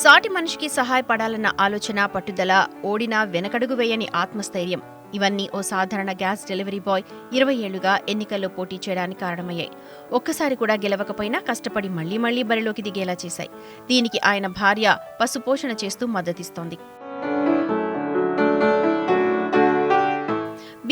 సాటి మనిషికి సహాయపడాలన్న ఆలోచన పట్టుదల ఓడినా వెనకడుగు వేయని ఆత్మస్థైర్యం. ఇవన్నీ ఓ సాధారణ గ్యాస్ డెలివరీ బాయ్ ఇరవై ఏళ్ళుగా ఎన్నికల్లో పోటీ చేయడానికి కారణమయ్యాయి. ఒక్కసారి కూడా గెలవకపోయినా కష్టపడి మళ్ళీ మళ్ళీ బరిలోకి దిగేలా చేశాయి. దీనికి ఆయన భార్య పశుపోషణ చేస్తూ మద్దతిస్తోంది.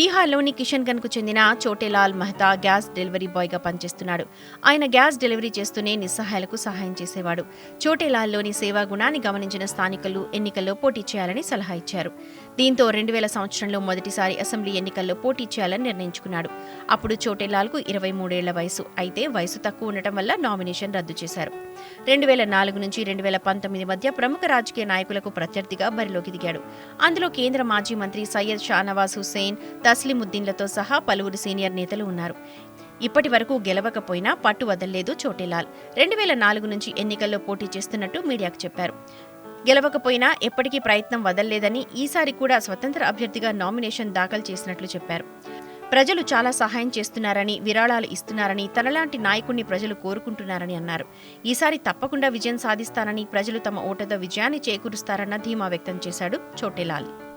బీహార్లోని కిషన్గన్కు చెందిన చోటేలాల్ మెహతా గ్యాస్ డెలివరీ బాయ్గా పనిచేస్తున్నాడు. ఆయన గ్యాస్ డెలివరీ చేస్తూనే నిస్సహాయాలకు సహాయం చేసేవాడు. చోటేలాల్లోని సేవా గుణాన్ని గమనించిన స్థానికులు ఎన్నికల్లో పోటీ చేయాలని సలహా ఇచ్చారు. దీంతో రెండు వేల సంవత్సరంలో మొదటిసారి అసెంబ్లీ ఎన్నికల్లో పోటీ చేయాలని నిర్ణయించుకున్నాడు. అప్పుడు చోటేలాల్కు ఇరవై మూడేళ్ళ వయసు. అయితే వయసు తక్కువ ఉండటం వల్ల నామినేషన్ రద్దు చేశారు. రెండు వేల నాలుగు నుంచి రెండు వేల పంతొమ్మిది మధ్య ప్రముఖ రాజకీయ నాయకులకు ప్రత్యర్థిగా బరిలోకి దిగాడు. అందులో కేంద్ర మాజీ మంత్రి సయ్యద్ షానవాజ్ హుస్సేన్ తస్లిముద్దీన్లతో సహా పలువురు సీనియర్ నేతలు ఉన్నారు. ఇప్పటి వరకు గెలవకపోయినా పట్టు వదల్లేదు చోటేలాల్. రెండు వేల నాలుగు నుంచి ఎన్నికల్లో పోటీ చేస్తున్నట్టు మీడియాకు చెప్పారు. గెలవకపోయినా ఎప్పటికీ ప్రయత్నం వదల్లేదని ఈసారి కూడా స్వతంత్ర అభ్యర్థిగా నామినేషన్ దాఖలు చేసినట్లు చెప్పారు. ప్రజలు చాలా సహాయం చేస్తున్నారని విరాళాలు ఇస్తున్నారని తనలాంటి నాయకుణ్ణి ప్రజలు కోరుకుంటున్నారని అన్నారు. ఈసారి తప్పకుండా విజయం సాధిస్తానని ప్రజలు తమ ఓటతో విజయాన్ని చేకూరుస్తారన్న ధీమా వ్యక్తం చేశాడు చోటేలాల్.